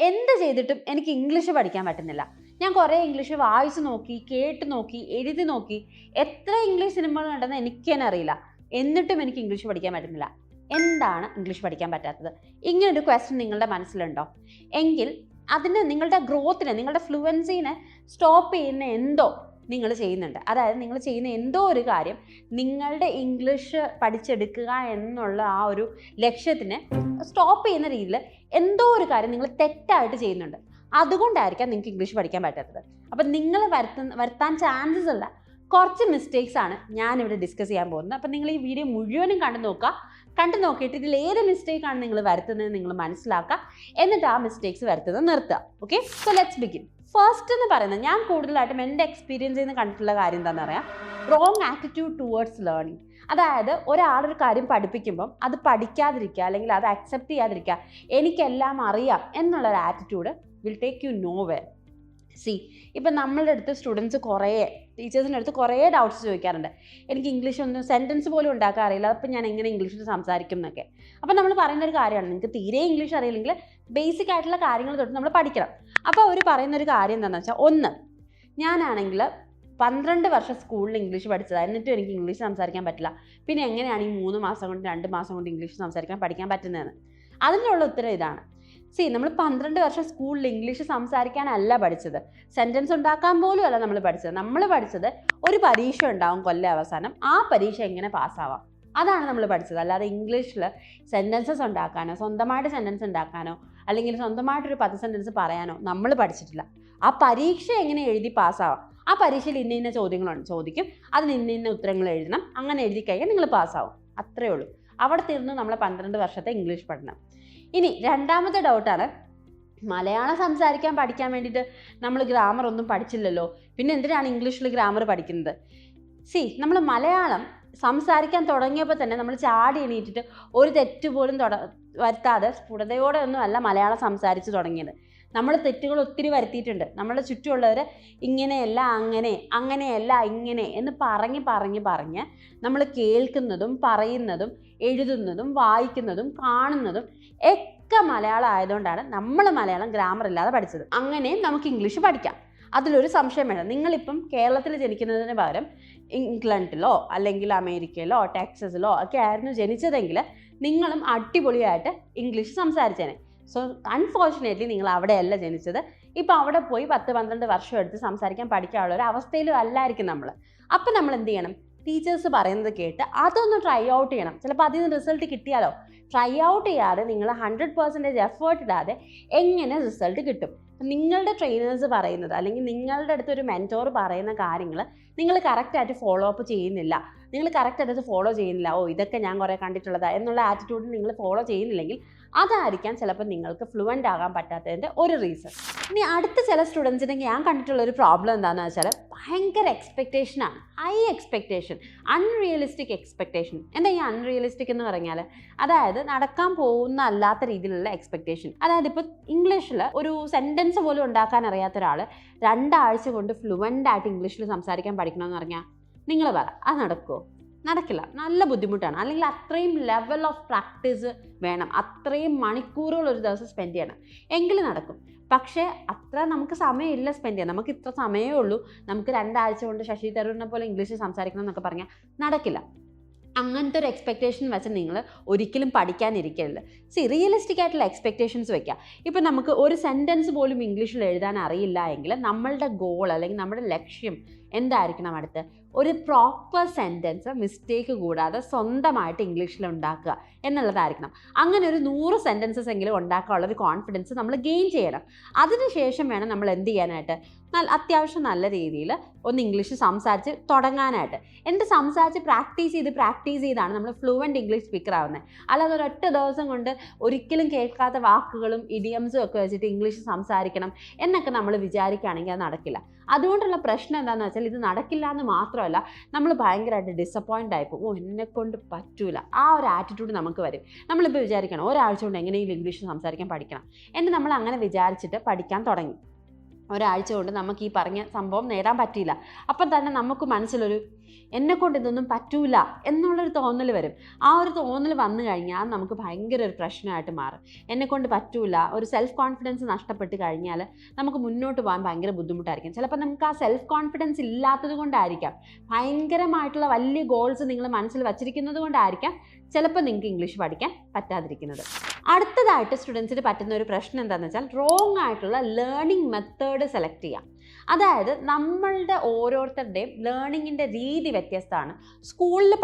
എന്ത് ചെയ്തിട്ടും എനിക്ക് ഇംഗ്ലീഷ് പഠിക്കാൻ പറ്റുന്നില്ല. ഞാൻ കുറേ ഇംഗ്ലീഷ് വായിച്ച് നോക്കി കേട്ട് നോക്കി എഴുതി നോക്കി എത്ര ഇംഗ്ലീഷ് സിനിമകൾ കണ്ടെന്ന് എനിക്ക് തന്നെ അറിയില്ല. എന്നിട്ടും എനിക്ക് ഇംഗ്ലീഷ് പഠിക്കാൻ പറ്റുന്നില്ല. എന്താണ് ഇംഗ്ലീഷ് പഠിക്കാൻ പറ്റാത്തത്? ഇങ്ങനൊരു ക്വസ്റ്റ്യൻ നിങ്ങളുടെ മനസ്സിലുണ്ടോ? എങ്കിൽ അതിന് നിങ്ങളുടെ ഗ്രോത്തിനെ നിങ്ങളുടെ ഫ്ലുവൻസിനെ സ്റ്റോപ്പ് ചെയ്യുന്ന എന്തോ നിങ്ങൾ ചെയ്യുന്നുണ്ട്. അതായത് നിങ്ങൾ ചെയ്യുന്ന എന്തോ ഒരു കാര്യം നിങ്ങളുടെ ഇംഗ്ലീഷ് പഠിച്ചെടുക്കുക എന്നുള്ള ആ ഒരു ലക്ഷ്യത്തിന് സ്റ്റോപ്പ് ചെയ്യുന്ന രീതിയിൽ എന്തോ ഒരു കാര്യം നിങ്ങൾ തെറ്റായിട്ട് ചെയ്യുന്നുണ്ട്. അതുകൊണ്ടായിരിക്കാം നിങ്ങൾക്ക് ഇംഗ്ലീഷ് പഠിക്കാൻ പറ്റാത്തത്. അപ്പം നിങ്ങൾ വരുത്തുന്ന വരുത്താൻ ചാൻസസ് ഉള്ള കുറച്ച് മിസ്റ്റേക്സ് ആണ് ഞാനിവിടെ ഡിസ്കസ് ചെയ്യാൻ പോകുന്നത്. അപ്പം നിങ്ങൾ ഈ വീഡിയോ മുഴുവനും കണ്ടു നോക്കുക. കണ്ടു നോക്കിയിട്ട് ഇതിൽ ഏത് മിസ്റ്റേക്ക് ആണ് നിങ്ങൾ വരുത്തുന്നത് നിങ്ങൾ മനസ്സിലാക്കുക. എന്നിട്ട് ആ മിസ്റ്റേക്സ് വരുത്തുന്നത് നിർത്തുക. Okay so let's begin first എന്ന് പറയുന്നത് ഞാൻ കൂടുതലായിട്ടും എന്റെ എക്സ്പീരിയൻസിൽ നിന്ന് കണ്ടിട്ടുള്ള കാര്യം എന്താണെന്ന് പറയാം? റോങ് ആറ്റിറ്റ്യൂഡ് ടുവേർഡ്സ് ലേണിംഗ് അതായത് ഒരാളൊരു കാര്യം പഠിപ്പിക്കുമ്പം അത് പഠിക്കാതിരിക്കുക അല്ലെങ്കിൽ അത് അക്സെപ്റ്റ് ചെയ്യാതിരിക്കുക എനിക്കെല്ലാം അറിയാം എന്നുള്ളൊരു attitude will take you no way see ഇപ്പം നമ്മളുടെ അടുത്ത് സ്റ്റുഡൻസ് കുറേ ടീച്ചേഴ്സിന്റെ അടുത്ത് കുറേ ഡൗട്ട്സ് ചോദിക്കാറുണ്ട്. എനിക്ക് ഇംഗ്ലീഷ് ഒന്നും സെന്റൻസ് പോലും ഉണ്ടാക്കാൻ അറിയില്ല. അപ്പം ഞാൻ എങ്ങനെ ഇംഗ്ലീഷിൽ സംസാരിക്കും എന്നൊക്കെ. അപ്പം നമ്മൾ പറയുന്ന ഒരു കാര്യമാണ് നിങ്ങൾക്ക് തീരെ ഇംഗ്ലീഷ് അറിയില്ലെങ്കിൽ ബേസിക് ആയിട്ടുള്ള കാര്യങ്ങൾ തൊട്ട് നമ്മൾ പഠിക്കണം. അപ്പോൾ അവർ പറയുന്ന ഒരു കാര്യം എന്താണെന്ന് വെച്ചാൽ ഒന്ന് ഞാനാണെങ്കിൽ പന്ത്രണ്ട് വർഷം സ്കൂളിൽ ഇംഗ്ലീഷ് പഠിച്ചതാണ് എന്നിട്ടും എനിക്ക് ഇംഗ്ലീഷ് സംസാരിക്കാൻ പറ്റില്ല. പിന്നെ എങ്ങനെയാണ് ഈ മൂന്ന് മാസം കൊണ്ട് രണ്ട് മാസം കൊണ്ട് ഇംഗ്ലീഷ് സംസാരിക്കാൻ പഠിക്കാൻ പറ്റുന്നതെന്ന്? അതിനുള്ള ഉത്തരം ഇതാണ്. സി നമ്മൾ പന്ത്രണ്ട് വർഷം സ്കൂളിൽ ഇംഗ്ലീഷ് സംസാരിക്കാനല്ല പഠിച്ചത്. സെന്റൻസ് ഉണ്ടാക്കാൻ പോലും അല്ല നമ്മൾ പഠിച്ചത്. നമ്മൾ പഠിച്ചത് ഒരു പരീക്ഷ ഉണ്ടാവും കൊല്ലം അവസാനം. ആ പരീക്ഷ എങ്ങനെ പാസ്സാവാം? അതാണ് നമ്മൾ പഠിച്ചത്. അല്ലാതെ ഇംഗ്ലീഷിൽ സെന്റൻസസ് ഉണ്ടാക്കാനോ സ്വന്തമായിട്ട് സെന്റൻസ് ഉണ്ടാക്കാനോ അല്ലെങ്കിൽ സ്വന്തമായിട്ടൊരു പത്ത് സെന്റൻസ് പറയാനോ? നമ്മൾ പഠിച്ചിട്ടില്ല. ആ പരീക്ഷ എങ്ങനെ എഴുതി പാസ്സാവാം ആ പരീക്ഷയിൽ ഇന്ന ഇന്ന ചോദ്യങ്ങളുണ്ട് ചോദിക്കും. അതിന് ഇന്ന ഇന്ന ഉത്തരങ്ങൾ എഴുതണം. അങ്ങനെ എഴുതി കഴിഞ്ഞാൽ നിങ്ങൾ പാസ്സാവും അത്രേ ഉള്ളൂ. അവിടെ തീർന്നു നമ്മളെ പന്ത്രണ്ട് വർഷത്തെ ഇംഗ്ലീഷ് പഠനം. ഇനി രണ്ടാമത്തെ ഡൗട്ടാണ് മലയാളം സംസാരിക്കാൻ പഠിക്കാൻ വേണ്ടിയിട്ട് നമ്മൾ ഗ്രാമർ ഒന്നും പഠിച്ചില്ലല്ലോ. പിന്നെ എന്തിനാണ് ഇംഗ്ലീഷിൽ ഗ്രാമർ പഠിക്കുന്നത്? സി നമ്മൾ മലയാളം സംസാരിക്കാൻ തുടങ്ങിയപ്പോൾ തന്നെ നമ്മൾ ചാടി എണീറ്റിട്ട് ഒരു തെറ്റ് പോലും തുട വരുത്താതെ സ്ഫുടതയോടെ ഒന്നും അല്ല മലയാളം സംസാരിച്ച് തുടങ്ങിയത്. നമ്മൾ തെറ്റുകൾ ഒത്തിരി വരുത്തിയിട്ടുണ്ട്. നമ്മുടെ ചുറ്റുമുള്ളവർ ഇങ്ങനെയല്ല അങ്ങനെ അങ്ങനെയല്ല ഇങ്ങനെ എന്ന് പറഞ്ഞ് പറഞ്ഞ് പറഞ്ഞ് നമ്മൾ കേൾക്കുന്നതും പറയുന്നതും എഴുതുന്നതും വായിക്കുന്നതും കാണുന്നതും ഒക്കെ മലയാളം ആയതുകൊണ്ടാണ് നമ്മൾ മലയാളം ഗ്രാമർ ഇല്ലാതെ പഠിച്ചത്. അങ്ങനെ നമുക്ക് ഇംഗ്ലീഷ് പഠിക്കാം. അതിലൊരു സംശയം വേണം നിങ്ങളിപ്പം കേരളത്തിൽ ജനിക്കുന്നതിന് പകരം ഇംഗ്ലണ്ടിലോ അല്ലെങ്കിൽ അമേരിക്കയിലോ ടെക്സസിലോ ഒക്കെ ആയിരുന്നു ജനിച്ചതെങ്കിൽ നിങ്ങളും അടിപൊളിയായിട്ട് ഇംഗ്ലീഷ് സംസാരിച്ചേനെ. സോ അൺഫോർച്ചുനേറ്റ്ലി നിങ്ങൾ അവിടെയല്ല ജനിച്ചത്. ഇപ്പോൾ അവിടെ പോയി പത്ത് പന്ത്രണ്ട് വർഷം എടുത്ത് സംസാരിക്കാൻ പഠിക്കാനുള്ള ഒരു അവസ്ഥയിലും അല്ലായിരിക്കും നമ്മൾ. അപ്പം നമ്മൾ എന്ത് ചെയ്യണം? ടീച്ചേഴ്സ് പറയുന്നത് കേട്ട് അതൊന്ന് ട്രൈ ഔട്ട് ചെയ്യണം. ചിലപ്പോൾ അതിൽ നിന്ന് റിസൾട്ട് കിട്ടിയാലോ? ട്രൈ ഔട്ട് ചെയ്യാതെ നിങ്ങൾ ഹൺഡ്രഡ് പെർസെന്റേജ് എഫേർട്ട് ഇടാതെ എങ്ങനെ റിസൾട്ട് കിട്ടും? നിങ്ങളുടെ ട്രെയിനേഴ്സ് പറയുന്നത് അല്ലെങ്കിൽ നിങ്ങളുടെ അടുത്ത് ഒരു മെന്റോർ പറയുന്ന കാര്യങ്ങൾ നിങ്ങൾ കറക്റ്റായിട്ട് ഫോളോ അപ്പ് ചെയ്യുന്നില്ല. നിങ്ങൾ കറക്റ്റായിട്ട് ഫോളോ ചെയ്യുന്നില്ല. ഓ ഇതൊക്കെ ഞാൻ കുറേ കണ്ടിട്ടുള്ളതാണ് എന്നുള്ള ആറ്റിറ്റ്യൂഡിൽ നിങ്ങൾ ഫോളോ ചെയ്യുന്നില്ലെങ്കിൽ അതായിരിക്കാം ചിലപ്പോൾ നിങ്ങൾക്ക് ഫ്ലുവന്റ് ആകാൻ പറ്റാത്തതിന്റെ ഒരു റീസൺ ഇനി അടുത്ത ചില സ്റ്റുഡൻസിനെ ഞാൻ കണ്ടിട്ടുള്ള ഒരു പ്രോബ്ലം എന്താണെന്ന് വെച്ചാൽ ഭയങ്കര എക്സ്പെക്റ്റേഷനാണ് ഹൈ എക്സ്പെക്റ്റേഷൻ അൺറിയലിസ്റ്റിക് എക്സ്പെക്റ്റേഷൻ എന്താ ഈ അൺറിയലിസ്റ്റിക് എന്ന് പറഞ്ഞാൽ അതായത് നടക്കാൻ പോകുന്ന അല്ലാത്ത രീതിയിലുള്ള എക്സ്പെക്റ്റേഷൻ അതായത് ഇപ്പോൾ ഇംഗ്ലീഷിൽ ഒരു സെന്റൻസ് പോലും ഉണ്ടാക്കാൻ അറിയാത്ത ഒരാൾ രണ്ടാഴ്ച കൊണ്ട് ഫ്ലുവന്റ് ആയിട്ട് ഇംഗ്ലീഷിൽ സംസാരിക്കാൻ പഠിക്കണമെന്ന് പറഞ്ഞാൽ നിങ്ങൾ പറ. അത് നടക്കുമോ നടക്കില്ല. നല്ല ബുദ്ധിമുട്ടാണ്. അല്ലെങ്കിൽ അത്രയും ലെവൽ ഓഫ് പ്രാക്ടീസ് വേണം. അത്രയും മണിക്കൂറുകൾ ഒരു ദിവസം സ്പെൻഡ് ചെയ്യണം. എങ്കിലും നടക്കും. പക്ഷേ അത്ര നമുക്ക് സമയമില്ല സ്പെൻഡ് ചെയ്യാൻ. നമുക്ക് ഇത്ര സമയമേ ഉള്ളൂ. നമുക്ക് രണ്ടാഴ്ച കൊണ്ട് ശശി തരൂരിനെ പോലെ ഇംഗ്ലീഷിൽ സംസാരിക്കണം എന്നൊക്കെ പറഞ്ഞാൽ നടക്കില്ല. അങ്ങനത്തെ ഒരു എക്സ്പെക്റ്റേഷൻ വെച്ച് നിങ്ങൾ ഒരിക്കലും പഠിക്കാനിരിക്കരുത്. സി റിയലിസ്റ്റിക് ആയിട്ടുള്ള എക്സ്പെക്റ്റേഷൻസ് വെക്കുക ഇപ്പം നമുക്ക് ഒരു സെന്റൻസ് പോലും ഇംഗ്ലീഷിൽ എഴുതാൻ അറിയില്ല എങ്കിൽ നമ്മളുടെ ഗോൾ അല്ലെങ്കിൽ നമ്മുടെ ലക്ഷ്യം എന്തായിരിക്കണം അടുത്ത്? ഒരു പ്രോപ്പർ സെന്റൻസ് മിസ്റ്റേക്ക് കൂടാതെ സ്വന്തമായിട്ട് ഇംഗ്ലീഷിൽ ഉണ്ടാക്കുക എന്നുള്ളതായിരിക്കണം. അങ്ങനെ ഒരു നൂറ് സെന്റൻസസ് എങ്കിലും ഉണ്ടാക്കാനുള്ള ഒരു കോൺഫിഡൻസ് നമ്മൾ ഗെയിൻ ചെയ്യണം. അതിനുശേഷം വേണം നമ്മൾ എന്ത് ചെയ്യാനായിട്ട്? നല്ല അത്യാവശ്യം നല്ല രീതിയിൽ ഒന്ന് ഇംഗ്ലീഷ് സംസാരിച്ച് തുടങ്ങാനായിട്ട്. എന്ത് സംസാരിച്ച് പ്രാക്ടീസ് ചെയ്ത് പ്രാക്ടീസ് ചെയ്താണ് നമ്മൾ ഫ്ലുവന്റ് ഇംഗ്ലീഷ് സ്പീക്കർ ആവുന്നത് അല്ലാതെ ഒരൊറ്റ ദിവസം കൊണ്ട് ഒരിക്കലും കേൾക്കാത്ത വാക്കുകളും ഇഡിയംസും ഒക്കെ വെച്ചിട്ട് ഇംഗ്ലീഷ് സംസാരിക്കണം എന്നൊക്കെ നമ്മൾ വിചാരിക്കുകയാണെങ്കിൽ അത് നടക്കില്ല. അതുകൊണ്ടുള്ള പ്രശ്നം എന്താണെന്ന് വെച്ചാൽ ഇത് നടക്കില്ല എന്ന് മാത്രമല്ല നമ്മൾ ഭയങ്കരമായിട്ട് ഡിസപ്പോയിന്റ് ആയിപ്പോൾ ഓ എന്നെ കൊണ്ട് പറ്റൂല. ആ ഒരു ആറ്റിറ്റ്യൂഡ് നമുക്ക് വരും. നമ്മളിപ്പോൾ വിചാരിക്കണം ഒരാഴ്ച കൊണ്ട് എങ്ങനെയെങ്കിലും ഇംഗ്ലീഷ് സംസാരിക്കാൻ പഠിക്കണം എന്ന് നമ്മൾ അങ്ങനെ വിചാരിച്ചിട്ട് പഠിക്കാൻ തുടങ്ങി. ഒരാഴ്ച കൊണ്ട് നമുക്ക് ഈ പറഞ്ഞ സംഭവം നേടാൻ പറ്റിയില്ല. അപ്പം തന്നെ നമുക്ക് മനസ്സിലൊരു എന്നെ കൊണ്ട് ഇതൊന്നും പറ്റൂല എന്നുള്ളൊരു തോന്നൽ വരും. ആ ഒരു തോന്നൽ വന്നു കഴിഞ്ഞാൽ നമുക്ക് ഭയങ്കര ഒരു പ്രശ്നമായിട്ട് മാറും. എന്നെ കൊണ്ട് പറ്റൂല ഒരു സെൽഫ് കോൺഫിഡൻസ് നഷ്ടപ്പെട്ട് കഴിഞ്ഞാൽ നമുക്ക് മുന്നോട്ട് പോകാൻ ഭയങ്കര ബുദ്ധിമുട്ടായിരിക്കും. ചിലപ്പോൾ നമുക്ക് ആ സെൽഫ് കോൺഫിഡൻസ് ഇല്ലാത്തത് കൊണ്ടായിരിക്കാം. ഭയങ്കരമായിട്ടുള്ള വലിയ ഗോൾസ് നിങ്ങൾ മനസ്സിൽ വച്ചിരിക്കുന്നത് കൊണ്ടായിരിക്കാം ചിലപ്പോൾ നിങ്ങൾക്ക് ഇംഗ്ലീഷ് പഠിക്കാൻ പറ്റാതിരിക്കുന്നത്. അടുത്തതായിട്ട് സ്റ്റുഡൻസിന് പറ്റുന്ന ഒരു പ്രശ്നം എന്താണെന്ന് വെച്ചാൽ റോങ് ആയിട്ടുള്ള ലേണിംഗ് മെത്തേഡ് സെലക്ട് ചെയ്യാം. അതായത് നമ്മളുടെ ഓരോരുത്തരുടെയും ലേണിങ്ങിന്റെ രീതി വ്യത്യസ്തമാണ്. സ്കൂളിൽ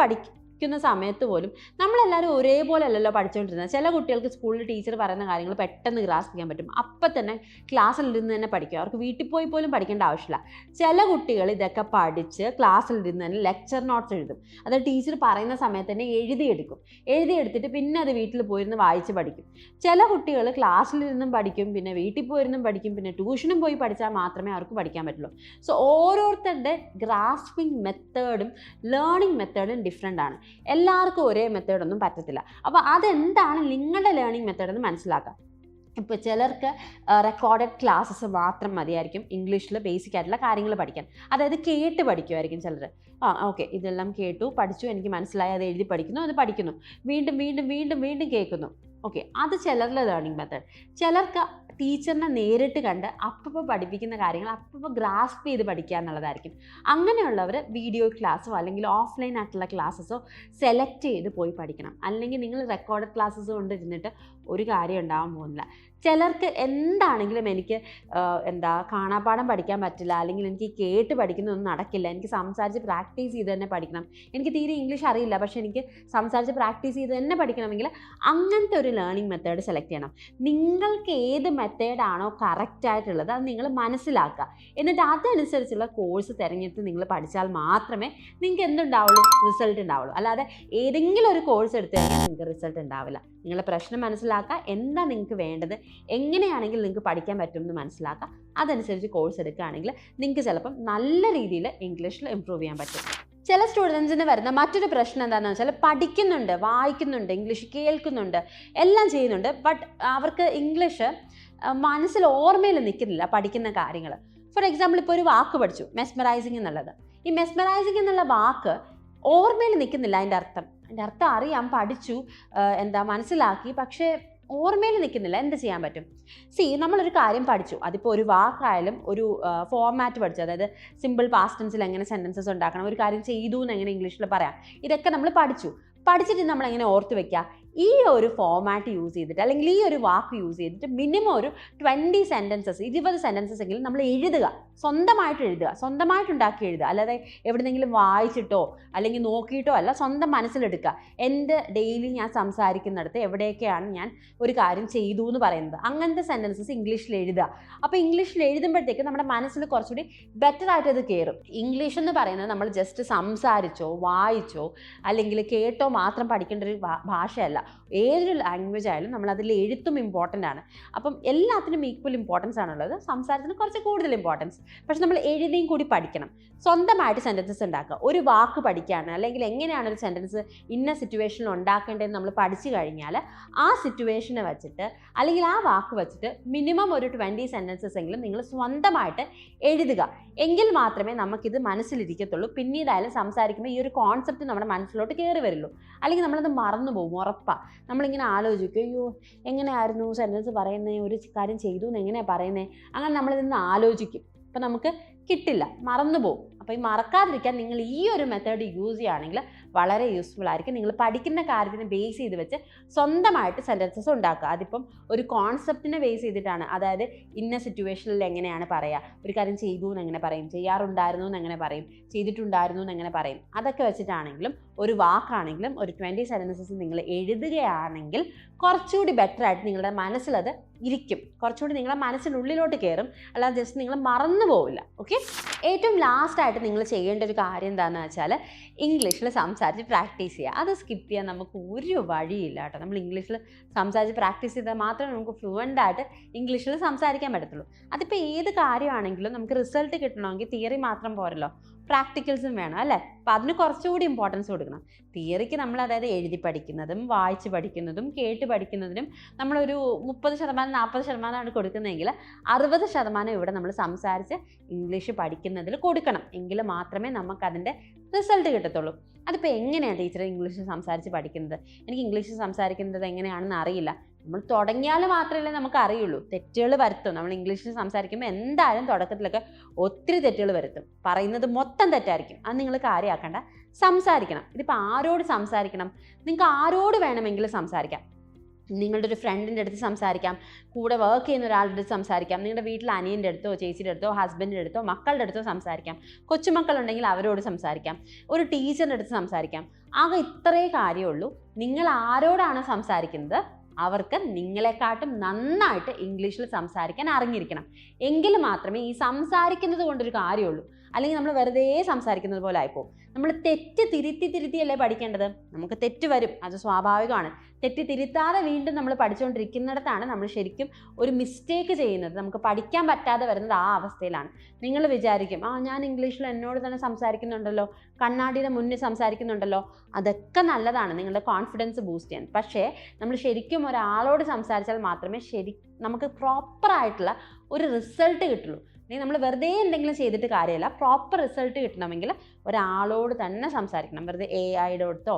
പഠിക്കുന്ന സമയത്ത് പോലും നമ്മളെല്ലാവരും ഒരേപോലെ അല്ലല്ലോ പഠിച്ചുകൊണ്ടിരുന്നത് ചില കുട്ടികൾക്ക് സ്കൂളിൽ ടീച്ചർ പറയുന്ന കാര്യങ്ങൾ പെട്ടെന്ന് ഗ്രാസ് ചെയ്യാൻ പറ്റും. അപ്പം തന്നെ ക്ലാസ്സിൽ ഇരുന്ന് തന്നെ പഠിക്കും. അവർക്ക് വീട്ടിൽ പോയി പോലും പഠിക്കേണ്ട ആവശ്യമില്ല. ചില കുട്ടികൾ ഇതൊക്കെ പഠിച്ച് ക്ലാസ്സിൽ ഇരുന്ന് തന്നെ ലെക്ചർ നോട്ട്സ് എഴുതും. അത് ടീച്ചർ പറയുന്ന സമയത്ത് തന്നെ എഴുതിയെടുക്കും. എഴുതിയെടുത്തിട്ട് പിന്നെ അത് വീട്ടിൽ പോയിരുന്ന് വായിച്ച് പഠിക്കും. ചില കുട്ടികൾ ക്ലാസ്സിലിരുന്നും പഠിക്കും പിന്നെ വീട്ടിൽ പോയിരുന്നും പഠിക്കും പിന്നെ ട്യൂഷനും പോയി പഠിച്ചാൽ മാത്രമേ അവർക്ക് പഠിക്കാൻ പറ്റുള്ളൂ. സോ ഓരോരുത്തരുടെ ഗ്രാസ്പിംഗ് മെത്തേഡും ലേണിംഗ് മെത്തേഡും ഡിഫറെന്റ് ആണ്. എല്ലാവർക്കും ഒരേ മെത്തേഡൊന്നും പറ്റത്തില്ല. അപ്പോൾ അതെന്താണ് നിങ്ങളുടെ ലേണിംഗ് മെത്തേഡ് എന്ന് മനസ്സിലാക്കാം. ഇപ്പോൾ ചിലർക്ക് റെക്കോർഡഡ് ക്ലാസ്സസ് മാത്രം മതിയായിരിക്കും ഇംഗ്ലീഷിൽ ബേസിക് ആയിട്ടുള്ള കാര്യങ്ങൾ പഠിക്കാൻ. അതായത് കേട്ട് പഠിക്കുമായിരിക്കും ചിലർ ആ ഓക്കെ ഇതെല്ലാം കേട്ടു പഠിച്ചു എനിക്ക് മനസ്സിലായി അത് എഴുതി പഠിക്കുന്നു അത് പഠിക്കുന്നു. വീണ്ടും വീണ്ടും വീണ്ടും വീണ്ടും കേൾക്കുന്നു. ഓക്കെ അത് ചിലരുടെ ലേണിംഗ് മെത്തേഡ് ചിലർക്ക് ടീച്ചറിനെ നേരിട്ട് കണ്ട് അപ്പോൾ പഠിപ്പിക്കുന്ന കാര്യങ്ങൾ അപ്പോൾ ഗ്രാസ്പ് ചെയ്ത് പഠിക്കുക എന്നുള്ളതായിരിക്കും. അങ്ങനെയുള്ളവർ വീഡിയോ ക്ലാസ്സോ അല്ലെങ്കിൽ ഓഫ്ലൈൻ ആയിട്ടുള്ള ക്ലാസ്സസോ സെലക്ട് ചെയ്ത് പോയി പഠിക്കണം. അല്ലെങ്കിൽ നിങ്ങൾ റെക്കോർഡ് ക്ലാസ്സസ് കൊണ്ടിരുന്നിട്ട് ഒരു കാര്യം ഉണ്ടാവാൻ പോകുന്നില്ല. ചിലർക്ക് എന്താണെങ്കിലും എനിക്ക് എന്താ കാണാപ്പാഠം പഠിക്കാൻ പറ്റില്ല അല്ലെങ്കിൽ എനിക്ക് കേട്ട് പഠിക്കുന്നതൊന്നും നടക്കില്ല. എനിക്ക് സംസാരിച്ച് പ്രാക്ടീസ് ചെയ്ത് തന്നെ പഠിക്കണം. എനിക്ക് തീരെ ഇംഗ്ലീഷ് അറിയില്ല പക്ഷേ എനിക്ക് സംസാരിച്ച് പ്രാക്ടീസ് ചെയ്ത് തന്നെ പഠിക്കണമെങ്കിൽ അങ്ങനത്തെ ഒരു ലേണിംഗ് മെത്തേഡ് സെലക്ട് ചെയ്യണം. നിങ്ങൾക്ക് ഏത് മെത്തേഡാണോ കറക്റ്റ് ആയിട്ടുള്ളത് അത് നിങ്ങൾ മനസ്സിലാക്കുക. എന്നിട്ട് അതനുസരിച്ചുള്ള കോഴ്സ് തിരഞ്ഞെടുത്ത് നിങ്ങൾ പഠിച്ചാൽ മാത്രമേ നിങ്ങൾക്ക് എന്തുണ്ടാവുള്ളൂ? റിസൾട്ട് ഉണ്ടാവുള്ളൂ. അല്ലാതെ ഏതെങ്കിലും ഒരു കോഴ്സ് എടുത്തു കഴിഞ്ഞാൽ നിങ്ങൾക്ക് റിസൾട്ട് ഉണ്ടാവില്ല. നിങ്ങളുടെ പ്രശ്നം മനസ്സിലാക്കുക എന്താ നിങ്ങൾക്ക് വേണ്ടത്? എങ്ങനെയാണെങ്കിൽ നിങ്ങൾക്ക് പഠിക്കാൻ പറ്റുമെന്ന് മനസ്സിലാക്കുക. അതനുസരിച്ച് കോഴ്സ് എടുക്കുകയാണെങ്കിൽ നിങ്ങൾക്ക് ചിലപ്പം നല്ല രീതിയിൽ ഇംഗ്ലീഷിൽ ഇമ്പ്രൂവ് ചെയ്യാൻ പറ്റും. ചില സ്റ്റുഡൻസിന് വരുന്ന മറ്റൊരു പ്രശ്നം എന്താണെന്ന് വെച്ചാൽ പഠിക്കുന്നുണ്ട് വായിക്കുന്നുണ്ട് ഇംഗ്ലീഷ് കേൾക്കുന്നുണ്ട് എല്ലാം ചെയ്യുന്നുണ്ട്. ബട്ട് അവർക്ക് ഇംഗ്ലീഷ് മനസ്സിൽ ഓർമ്മയിൽ നിൽക്കുന്നില്ല പഠിക്കുന്ന കാര്യങ്ങൾ. ഫോർ എക്സാമ്പിൾ ഇപ്പോൾ ഒരു വാക്ക് പഠിച്ചു മെസ്മറൈസിങ് എന്നുള്ളത്. ഈ മെസ്മറൈസിങ് എന്നുള്ള വാക്ക് ഓർമ്മയിൽ നിൽക്കുന്നില്ല അതിന്റെ അർത്ഥം. അതിന്റെ അർത്ഥം അറിയാം പഠിച്ചു എന്താ മനസ്സിലാക്കി പക്ഷേ ഓർമ്മയിൽ നിൽക്കുന്നില്ല. എന്ത് ചെയ്യാൻ പറ്റും? സി നമ്മളൊരു കാര്യം പഠിച്ചു. അതിപ്പോൾ ഒരു വാക്കായാലും ഒരു ഫോർമാറ്റ് പഠിച്ചു. അതായത് സിമ്പിൾ പാസ്റ്റൻസിൽ എങ്ങനെ സെന്റൻസസ് ഉണ്ടാക്കണം ഒരു കാര്യം ചെയ്തു എന്ന് എങ്ങനെ ഇംഗ്ലീഷിൽ പറയാം. ഇതൊക്കെ നമ്മൾ പഠിച്ചു. പഠിച്ചിട്ട് നമ്മൾ എങ്ങനെ ഓർത്ത് വെക്കുക ഈ ഒരു ഫോമാറ്റ് യൂസ് ചെയ്തിട്ട് അല്ലെങ്കിൽ ഈ ഒരു വാക്ക് യൂസ് ചെയ്തിട്ട് മിനിമം ഒരു ട്വന്റി സെന്റൻസസ് ഇരുപത് സെന്റൻസസ് എങ്കിലും നമ്മൾ എഴുതുക. സ്വന്തമായിട്ട് എഴുതുക. സ്വന്തമായിട്ട് ഉണ്ടാക്കി എഴുതുക. അല്ലാതെ എവിടെന്നെങ്കിലും വായിച്ചിട്ടോ അല്ലെങ്കിൽ നോക്കിയിട്ടോ അല്ല സ്വന്തം മനസ്സിലെടുക്കുക. എന്റെ ഡെയിലി ഞാൻ സംസാരിക്കുന്നിടത്ത് എവിടെയൊക്കെയാണ് ഞാൻ ഒരു കാര്യം ചെയ്തു എന്ന് പറയുന്നത്. അങ്ങനത്തെ സെന്റൻസസ് ഇംഗ്ലീഷിൽ എഴുതുക. അപ്പോൾ ഇംഗ്ലീഷിൽ എഴുതുമ്പോഴത്തേക്ക് നമ്മുടെ മനസ്സിൽ കുറച്ചുകൂടി ബെറ്റർ ആയിട്ട് അത് കയറും. ഇംഗ്ലീഷ് എന്ന് പറയുന്നത് നമ്മൾ ജസ്റ്റ് സംസാരിച്ചോ വായിച്ചോ അല്ലെങ്കിൽ കേട്ടോ മാത്രം പഠിക്കേണ്ട ഒരു ഭാഷയല്ല. ഏതൊരു ലാംഗ്വേജ് ആയാലും നമ്മൾ അതിൽ എഴുത്തും ഇമ്പോർട്ടന്റ് ആണ്. അപ്പം എല്ലാത്തിനും ഈക്വൽ ഇമ്പോർട്ടൻസ് ആണുള്ളത്. സംസാരത്തിന് കുറച്ച് കൂടുതൽ ഇമ്പോർട്ടൻസ് പക്ഷെ നമ്മൾ എഴുതിയും കൂടി പഠിക്കണം. സ്വന്തമായിട്ട് സെന്റൻസസ് ഉണ്ടാക്കുക. ഒരു വാക്ക് പഠിക്കുകയാണ് അല്ലെങ്കിൽ എങ്ങനെയാണ് ഒരു സെന്റൻസ് ഇന്ന സിറ്റുവേഷനിൽ ഉണ്ടാക്കേണ്ടതെന്ന് നമ്മൾ പഠിച്ചു കഴിഞ്ഞാൽ ആ സിറ്റുവേഷനെ വെച്ചിട്ട് അല്ലെങ്കിൽ ആ വാക്ക് വെച്ചിട്ട് മിനിമം ഒരു ട്വന്റി സെന്റൻസസ് എങ്കിലും നിങ്ങൾ സ്വന്തമായിട്ട് എഴുതുക. എങ്കിൽ മാത്രമേ നമുക്കിത് മനസ്സിലിരിക്കത്തുള്ളൂ. പിന്നീടായാലും സംസാരിക്കുമ്പോൾ ഈ ഒരു കോൺസെപ്റ്റ് നമ്മുടെ മനസ്സിലോട്ട് കയറി വരുള്ളൂ. അല്ലെങ്കിൽ നമ്മളത് മറന്നു പോകും ഉറപ്പാണ് നമ്മളിങ്ങനെ ആലോചിക്കും അയ്യോ എങ്ങനെയായിരുന്നു സെന്റൻസ് പറയുന്നത് ഒരു കാര്യം ചെയ്തു എന്ന് എങ്ങനെയാണ് പറയുന്നത് അങ്ങനെ നമ്മളിതൊന്ന് ആലോചിക്കും. അപ്പം നമുക്ക് കിട്ടില്ല മറന്നു പോകും അപ്പോൾ ഈ മറക്കാതിരിക്കാൻ നിങ്ങൾ ഈ ഒരു മെത്തേഡ് യൂസ് ചെയ്യുകയാണെങ്കിൽ വളരെ യൂസ്ഫുൾ ആയിരിക്കും. നിങ്ങൾ പഠിക്കുന്ന കാര്യത്തിനെ ബേസ് ചെയ്ത് വെച്ച് സ്വന്തമായിട്ട് സെന്റൻസസ് ഉണ്ടാക്കുക. അതിപ്പം ഒരു കോൺസെപ്റ്റിനെ ബേസ് ചെയ്തിട്ടാണ്. അതായത് ഇന്ന സിറ്റുവേഷനിൽ എങ്ങനെയാണ് പറയുക. ഒരു കാര്യം ചെയ്തു എന്ന് എങ്ങനെ പറയും. ചെയ്യാറുണ്ടായിരുന്നു എന്ന് എങ്ങനെ പറയും. ചെയ്തിട്ടുണ്ടായിരുന്നു എന്ന് എങ്ങനെ പറയും. അതൊക്കെ വെച്ചിട്ടാണെങ്കിലും ഒരു വാക്കാണെങ്കിലും ഒരു ട്വന്റി സെന്റൻസസ് നിങ്ങൾ എഴുതുകയാണെങ്കിൽ കുറച്ചുകൂടി ബെറ്റർ ആയിട്ട് നിങ്ങളുടെ മനസ്സിലത് ഇരിക്കും. കുറച്ചുകൂടി നിങ്ങളുടെ മനസ്സിനുള്ളിലോട്ട് കയറും. അല്ലാതെ ജസ്റ്റ് നിങ്ങൾ മറന്നു പോവില്ല. ഓക്കെ ഏറ്റവും ലാസ്റ്റ് ആയിട്ട് നിങ്ങൾ ചെയ്യേണ്ട ഒരു കാര്യം എന്താണെന്ന് വെച്ചാൽ ഇംഗ്ലീഷിൽ സംസാരിച്ച് പ്രാക്ടീസ് ചെയ്യുക അത് സ്കിപ്പ് ചെയ്യാൻ നമുക്ക് ഒരു വഴിയില്ല കേട്ടോ. നമ്മൾ ഇംഗ്ലീഷിൽ സംസാരിച്ച് പ്രാക്ടീസ് ചെയ്താൽ മാത്രമേ നമുക്ക് ഫ്ലുവന്റ് ആയിട്ട് ഇംഗ്ലീഷിൽ സംസാരിക്കാൻ പറ്റത്തുള്ളൂ. അതിപ്പോൾ ഏത് കാര്യമാണെങ്കിലും നമുക്ക് റിസൾട്ട് കിട്ടണമെങ്കിൽ തിയറി മാത്രം പോരല്ലോ. പ്രാക്ടിക്കൽസും വേണം അല്ലേ? അപ്പം അതിന് കുറച്ചുകൂടി ഇമ്പോർട്ടൻസ് കൊടുക്കണം. തിയറിക്ക് നമ്മൾ അതായത് എഴുതി പഠിക്കുന്നതും വായിച്ച് പഠിക്കുന്നതും കേട്ട് പഠിക്കുന്നതിനും നമ്മളൊരു മുപ്പത് ശതമാനം നാൽപ്പത് ശതമാനമാണ് കൊടുക്കുന്നതെങ്കിൽ അറുപത് ശതമാനം ഇവിടെ നമ്മൾ സംസാരിച്ച് ഇംഗ്ലീഷ് പഠിക്കുന്നതിൽ കൊടുക്കണം. എങ്കിൽ മാത്രമേ നമുക്കതിന്റെ റിസൾട്ട് കിട്ടത്തുള്ളൂ. അതിപ്പോൾ എങ്ങനെയാണ് ടീച്ചർ ഇംഗ്ലീഷ് സംസാരിച്ച് പഠിക്കുന്നത്? എനിക്ക് ഇംഗ്ലീഷ് സംസാരിക്കുന്നത് എങ്ങനെയാണെന്ന് അറിയില്ല. നമ്മൾ തുടങ്ങിയാൽ മാത്രമല്ലേ നമുക്ക് അറിയുള്ളൂ. തെറ്റുകൾ വരുത്തും. നമ്മൾ ഇംഗ്ലീഷിൽ സംസാരിക്കുമ്പോൾ എന്തായാലും തുടക്കത്തിലൊക്കെ ഒത്തിരി തെറ്റുകൾ വരുത്തും. പറയുന്നത് മൊത്തം തെറ്റായിരിക്കും. അത് നിങ്ങൾ കാര്യമാക്കേണ്ട. സംസാരിക്കണം. ഇതിപ്പോൾ ആരോട് സംസാരിക്കണം? നിങ്ങൾക്ക് ആരോട് വേണമെങ്കിലും സംസാരിക്കാം. നിങ്ങളുടെ ഒരു ഫ്രണ്ടിന്റെ അടുത്ത് സംസാരിക്കാം. കൂടെ വർക്ക് ചെയ്യുന്ന ഒരാളുടെ അടുത്ത് സംസാരിക്കാം. നിങ്ങളുടെ വീട്ടിൽ അനിയന്റെ അടുത്തോ ചേച്ചിയുടെ അടുത്തോ ഹസ്ബൻഡിന്റെ അടുത്തോ മക്കളുടെ അടുത്തോ സംസാരിക്കാം. കൊച്ചുമക്കളുണ്ടെങ്കിൽ അവരോട് സംസാരിക്കാം. ഒരു ടീച്ചറിന്റെ അടുത്ത് സംസാരിക്കാം. ആകെ ഇത്രേ കാര്യമുള്ളൂ. നിങ്ങൾ ആരോടാണ് സംസാരിക്കുന്നത്? അവർക്ക് നിങ്ങളെക്കാട്ടും നന്നായിട്ട് ഇംഗ്ലീഷിൽ സംസാരിക്കാൻ അറിഞ്ഞിരിക്കണം. എങ്കിൽ മാത്രമേ ഈ സംസാരിക്കുന്നത് കൊണ്ടൊരു കാര്യമുള്ളൂ. അല്ലെങ്കിൽ നമ്മൾ വെറുതെ സംസാരിക്കുന്നത് പോലെ ആയിപ്പോവും. നമ്മൾ തെറ്റ് തിരുത്തി തിരുത്തിയല്ലേ പഠിക്കേണ്ടത്? നമുക്ക് തെറ്റ് വരും. അത് സ്വാഭാവികമാണ്. തെറ്റ് തിരുത്താതെ വീണ്ടും നമ്മൾ പഠിച്ചുകൊണ്ടിരിക്കുന്നിടത്താണ് നമ്മൾ ശരിക്കും ഒരു മിസ്റ്റേക്ക് ചെയ്യുന്നത്. നമുക്ക് പഠിക്കാൻ പറ്റാതെ വരുന്നത് ആ അവസ്ഥയിലാണ്. നിങ്ങൾ വിചാരിക്കും ആ ഞാൻ ഇംഗ്ലീഷിൽ എന്നോട് തന്നെ സംസാരിക്കുന്നുണ്ടല്ലോ. കണ്ണാടിയുടെ മുന്നിൽ സംസാരിക്കുന്നുണ്ടല്ലോ. അതൊക്കെ നല്ലതാണ്. നിങ്ങളുടെ കോൺഫിഡൻസ് ബൂസ്റ്റ് ചെയ്യാൻ. പക്ഷേ നമ്മൾ ശരിക്കും ഒരാളോട് സംസാരിച്ചാൽ മാത്രമേ ശരി നമുക്ക് പ്രോപ്പറായിട്ടുള്ള ഒരു റിസൾട്ട് കിട്ടുള്ളൂ. അല്ലെങ്കിൽ നമ്മൾ വെറുതെ എന്തെങ്കിലും ചെയ്തിട്ട് കാര്യമില്ല പ്രോപ്പർ റിസൾട്ട് കിട്ടണമെങ്കിൽ ഒരാളോട് തന്നെ സംസാരിക്കണം. വെറുതെ എ ഐയുടെ അടുത്തോ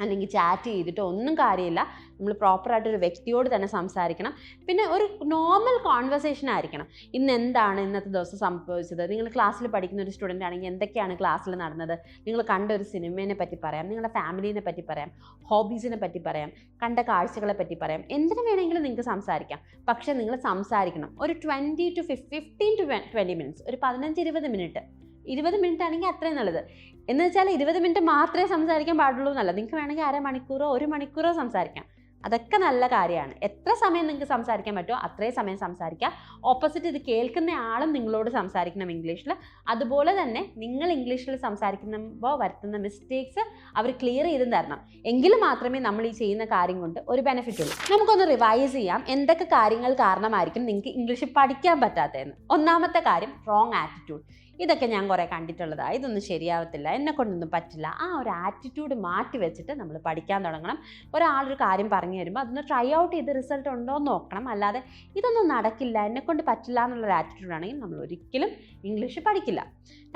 അല്ലെങ്കിൽ ചാറ്റ് ചെയ്തിട്ടോ ഒന്നും കാര്യമില്ല. നമ്മൾ പ്രോപ്പറായിട്ട് ഒരു വ്യക്തിയോട് തന്നെ സംസാരിക്കണം. പിന്നെ ഒരു നോർമൽ കോൺവെർസേഷൻ ആയിരിക്കണം. ഇന്ന് എന്താണ് ഇന്നത്തെ ദിവസം സംഭവിച്ചത്? നിങ്ങൾ ക്ലാസ്സിൽ പഠിക്കുന്ന ഒരു സ്റ്റുഡന്റ് ആണെങ്കിൽ എന്തൊക്കെയാണ് ക്ലാസ്സിൽ നടന്നത്? നിങ്ങൾ കണ്ട ഒരു സിനിമേനെ പറ്റി പറയാം. നിങ്ങളുടെ ഫാമിലീനെ പറ്റി പറയാം. ഹോബീസിനെ പറ്റി പറയാം. കണ്ട കാഴ്ചകളെ പറ്റി പറയാം. എന്തിനു വേണമെങ്കിലും നിങ്ങൾക്ക് സംസാരിക്കാം. പക്ഷേ നിങ്ങൾ സംസാരിക്കണം. ഒരു twenty to fifteen to twenty minutes ഒരു പതിനഞ്ച് ഇരുപത് മിനിറ്റ് ഇരുപത് മിനിറ്റ് ആണെങ്കിൽ അത്രയും നല്ലത്. എന്ന് വെച്ചാൽ ഇരുപത് മിനിറ്റ് മാത്രമേ സംസാരിക്കാൻ പാടുള്ളൂ എന്നല്ല നിങ്ങൾക്ക് വേണമെങ്കിൽ അരമണിക്കൂറോ ഒരു മണിക്കൂറോ സംസാരിക്കാം. അതൊക്കെ നല്ല കാര്യമാണ്. എത്ര സമയം നിങ്ങൾക്ക് സംസാരിക്കാൻ പറ്റുമോ അത്രയും സമയം സംസാരിക്കുക ഓപ്പോസിറ്റ് ഇത് കേൾക്കുന്ന ആളും നിങ്ങളോട് സംസാരിക്കണം ഇംഗ്ലീഷിൽ അതുപോലെ തന്നെ നിങ്ങൾ ഇംഗ്ലീഷിൽ സംസാരിക്കുമ്പോൾ വരുത്തുന്ന മിസ്റ്റേക്സ് അവർ ക്ലിയർ ചെയ്തും തരണം. എങ്കിൽ മാത്രമേ നമ്മൾ ഈ ചെയ്യുന്ന കാര്യം കൊണ്ട് ഒരു ബെനിഫിറ്റ് ഉള്ളൂ. നമുക്കൊന്ന് റിവൈസ് ചെയ്യാം. എന്തൊക്കെ കാര്യങ്ങൾ കാരണമായിരിക്കും നിങ്ങൾക്ക് ഇംഗ്ലീഷ് പഠിക്കാൻ പറ്റാത്തതെന്ന്. ഒന്നാമത്തെ കാര്യം റോങ് ആറ്റിറ്റ്യൂഡ് ഇതൊക്കെ ഞാൻ കുറേ കണ്ടിട്ടുള്ളതാണ് ഇതൊന്നും ശരിയാവത്തില്ല. എന്നെ കൊണ്ടൊന്നും പറ്റില്ല. ആ ഒരു ആറ്റിറ്റ്യൂഡ് മാറ്റി വെച്ചിട്ട് നമ്മൾ പഠിക്കാൻ തുടങ്ങണം. ഒരാളൊരു കാര്യം പറഞ്ഞു തരുമ്പോൾ അതൊന്ന് ട്രൈ ഔട്ട് ചെയ്ത് റിസൾട്ട് ഉണ്ടോ എന്ന് നോക്കണം. അല്ലാതെ ഇതൊന്നും നടക്കില്ല. എന്നെ കൊണ്ട് പറ്റില്ല എന്നുള്ളൊരു ആറ്റിറ്റ്യൂഡ് ആണെങ്കിൽ നമ്മൾ ഒരിക്കലും ഇംഗ്ലീഷ് പഠിക്കില്ല.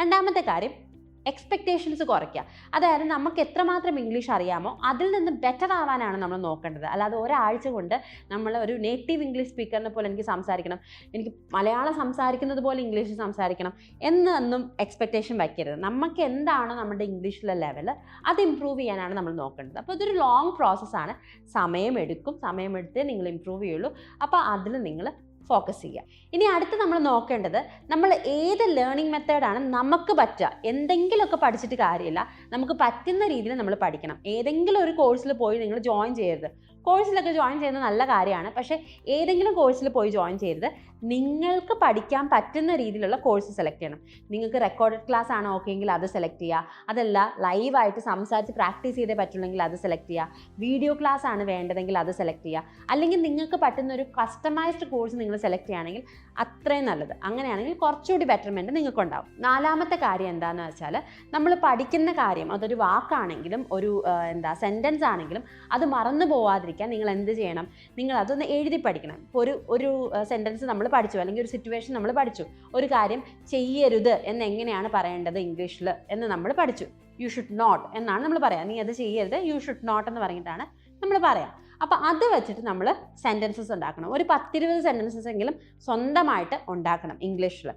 രണ്ടാമത്തെ കാര്യം എക്സ്പെക്റ്റേഷൻസ് കുറയ്ക്കുക. അതായത് നമുക്ക് എത്രമാത്രം ഇംഗ്ലീഷ് അറിയാമോ അതിൽ നിന്ന് ബെറ്റർ ആവാനാണ് നമ്മൾ നോക്കേണ്ടത്. അല്ലാതെ ഒരാഴ്ച കൊണ്ട് നമ്മൾ ഒരു നേറ്റീവ് ഇംഗ്ലീഷ് സ്പീക്കറിനെ പോലെ എനിക്ക് സംസാരിക്കണം എനിക്ക് മലയാളം സംസാരിക്കുന്നത് പോലെ ഇംഗ്ലീഷ് സംസാരിക്കണം എന്നൊന്നും എക്സ്പെക്റ്റേഷൻ വയ്ക്കരുത്. നമുക്ക് എന്താണോ നമ്മുടെ ഇംഗ്ലീഷിലെ ലെവൽ അത് ഇമ്പ്രൂവ് ചെയ്യാനാണ് നമ്മൾ നോക്കേണ്ടത്. അപ്പോൾ ഇതൊരു ലോങ് പ്രോസസ്സാണ് സമയമെടുക്കും സമയമെടുത്തേ നിങ്ങൾ ഇമ്പ്രൂവ് ചെയ്യുള്ളൂ. അപ്പോൾ അതിൽ നിങ്ങൾ ഫോക്കസ് ചെയ്യുക. ഇനി അടുത്ത് നമ്മൾ നോക്കേണ്ടത് നമ്മൾ ഏത് ലേണിംഗ് മെത്തേഡാണ് നമുക്ക് പറ്റുക? എന്തെങ്കിലുമൊക്കെ പഠിച്ചിട്ട് കാര്യമില്ല. നമുക്ക് പറ്റുന്ന രീതിയിൽ നമ്മൾ പഠിക്കണം. ഏതെങ്കിലും ഒരു കോഴ്സിൽ പോയി നിങ്ങൾ ജോയിൻ ചെയ്യരുത്. കോഴ്സിലൊക്കെ ജോയിൻ ചെയ്യുന്നത് നല്ല കാര്യമാണ്. പക്ഷേ ഏതെങ്കിലും കോഴ്സിൽ പോയി ജോയിൻ ചെയ്യരുത്. നിങ്ങൾക്ക് പഠിക്കാൻ പറ്റുന്ന രീതിയിലുള്ള കോഴ്സ് സെലക്ട് ചെയ്യണം. നിങ്ങൾക്ക് റെക്കോർഡഡ് ക്ലാസ് ആണ് ഓക്കെ എങ്കിൽ അത് സെലക്ട് ചെയ്യുക. അതല്ല ലൈവായിട്ട് സംസാരിച്ച് പ്രാക്ടീസ് ചെയ്തേ പറ്റുള്ളെങ്കിൽ അത് സെലക്ട് ചെയ്യുക. വീഡിയോ ക്ലാസ് ആണ് വേണ്ടതെങ്കിൽ അത് സെലക്ട് ചെയ്യുക. അല്ലെങ്കിൽ നിങ്ങൾക്ക് പറ്റുന്ന ഒരു കസ്റ്റമൈസ്ഡ് കോഴ്സ് നിങ്ങൾ സെലക്ട് ചെയ്യുകയാണെങ്കിൽ അത്രയും നല്ലത്. അങ്ങനെയാണെങ്കിൽ കുറച്ചുകൂടി ബെറ്റർമെന്റ് നിങ്ങൾക്കുണ്ടാവും. നാലാമത്തെ കാര്യം എന്താണെന്ന് വെച്ചാൽ നമ്മൾ പഠിക്കുന്ന കാര്യം അതൊരു വാക്കാണെങ്കിലും ഒരു എന്താ സെന്റൻസ് ആണെങ്കിലും അത് മറന്നു പോവാതിരിക്കാൻ നിങ്ങൾ എന്ത് ചെയ്യണം? നിങ്ങൾ അതൊന്ന് എഴുതി പഠിക്കണം. ഇപ്പോൾ ഒരു ഒരു സെന്റൻസ് നമ്മൾ പഠിച്ചു അല്ലെങ്കിൽ ഒരു സിറ്റുവേഷൻ നമ്മൾ പഠിച്ചു. ഒരു കാര്യം ചെയ്യരുത് എന്ന് എങ്ങനെയാണ് പറയേണ്ടത് ഇംഗ്ലീഷിൽ എന്ന് നമ്മൾ പഠിച്ചു. യു ഷുഡ് നോട്ട് എന്നാണ് നമ്മൾ പറയാം. നീ അത് ചെയ്യരുത്. യു ഷുഡ് നോട്ട് എന്ന് പറഞ്ഞിട്ടാണ് നമ്മൾ പറയാം. അപ്പോൾ അത് വെച്ചിട്ട് നമ്മൾ സെന്റൻസസ് ഉണ്ടാക്കണം. ഒരു പത്തിരുപത് സെന്റൻസസ് എങ്കിലും സ്വന്തമായിട്ട് ഉണ്ടാക്കണം ഇംഗ്ലീഷിൽ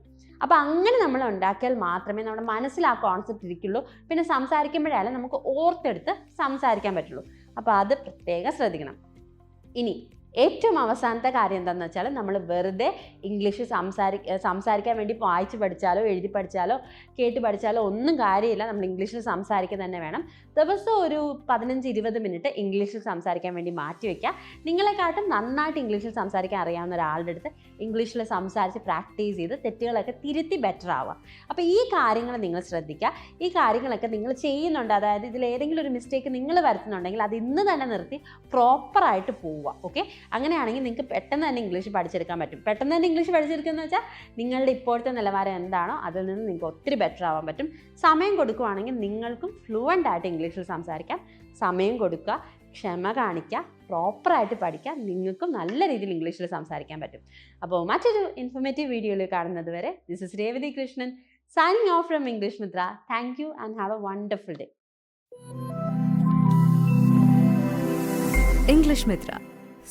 അപ്പോൾ അങ്ങനെ നമ്മൾ ഉണ്ടാക്കിയാൽ മാത്രമേ നമ്മുടെ മനസ്സിൽ ആ കോൺസെപ്റ്റ് ഇരിക്കുള്ളൂ. പിന്നെ സംസാരിക്കുമ്പോഴായാലും നമുക്ക് ഓർത്തെടുത്ത് സംസാരിക്കാൻ പറ്റുള്ളൂ. അപ്പോൾ അത് പ്രത്യേകം ശ്രദ്ധിക്കണം. ഇനി ഏറ്റവും അവസാനത്തെ കാര്യം എന്താണെന്ന് വെച്ചാൽ നമ്മൾ വെറുതെ ഇംഗ്ലീഷ് സംസാരി സംസാരിക്കാൻ വേണ്ടി വായിച്ച് പഠിച്ചാലോ എഴുതി പഠിച്ചാലോ കേട്ട് പഠിച്ചാലോ ഒന്നും കാര്യമില്ല. നമ്മൾ ഇംഗ്ലീഷിൽ സംസാരിക്കുക തന്നെ വേണം. ദിവസം ഒരു പതിനഞ്ച് ഇരുപത് മിനിറ്റ് ഇംഗ്ലീഷിൽ സംസാരിക്കാൻ വേണ്ടി മാറ്റി വയ്ക്കുക നിങ്ങളെക്കാട്ടും നന്നായിട്ട് ഇംഗ്ലീഷിൽ സംസാരിക്കാൻ അറിയാവുന്ന ഒരാളുടെ അടുത്ത് ഇംഗ്ലീഷിൽ സംസാരിച്ച് പ്രാക്ടീസ് ചെയ്ത് തെറ്റുകളൊക്കെ തിരുത്തി ബെറ്റർ ആവുക. അപ്പോൾ ഈ കാര്യങ്ങൾ നിങ്ങൾ ശ്രദ്ധിക്കുക. ഈ കാര്യങ്ങളൊക്കെ നിങ്ങൾ ചെയ്യുന്നുണ്ട്. അതായത് ഇതിൽ ഏതെങ്കിലും ഒരു മിസ്റ്റേക്ക് നിങ്ങൾ വരുത്തുന്നുണ്ടെങ്കിൽ അത് ഇന്ന് തന്നെ നിർത്തി പ്രോപ്പറായിട്ട് പോവുക. ഓക്കെ അങ്ങനെയാണെങ്കിൽ നിങ്ങൾക്ക് പെട്ടെന്ന് തന്നെ ഇംഗ്ലീഷ് പഠിച്ചെടുക്കാൻ പറ്റും. പെട്ടെന്ന് തന്നെ ഇംഗ്ലീഷ് പഠിച്ചെടുക്കുക വെച്ചാൽ നിങ്ങളുടെ ഇപ്പോഴത്തെ നിലവാരം എന്താണോ അതിൽ നിന്ന് നിങ്ങൾക്ക് ഒത്തിരി ബെറ്റർ ആവാൻ പറ്റും. സമയം കൊടുക്കുവാണെങ്കിൽ നിങ്ങൾക്കും ഫ്ലുവന്റ് ആയിട്ട് ഇംഗ്ലീഷിൽ സംസാരിക്കാം. സമയം കൊടുക്കുക ക്ഷമ കാണിക്കുക പ്രോപ്പറായിട്ട് പഠിക്കുക നിങ്ങൾക്കും നല്ല രീതിയിൽ ഇംഗ്ലീഷിൽ സംസാരിക്കാൻ പറ്റും. അപ്പോൾ മറ്റൊരു ഇൻഫോർമേറ്റീവ് വീഡിയോയിൽ കാണുന്നത് വരെ this is Revathi Krishnan signing off from English Mitra thank you and have a wonderful day English Mitra.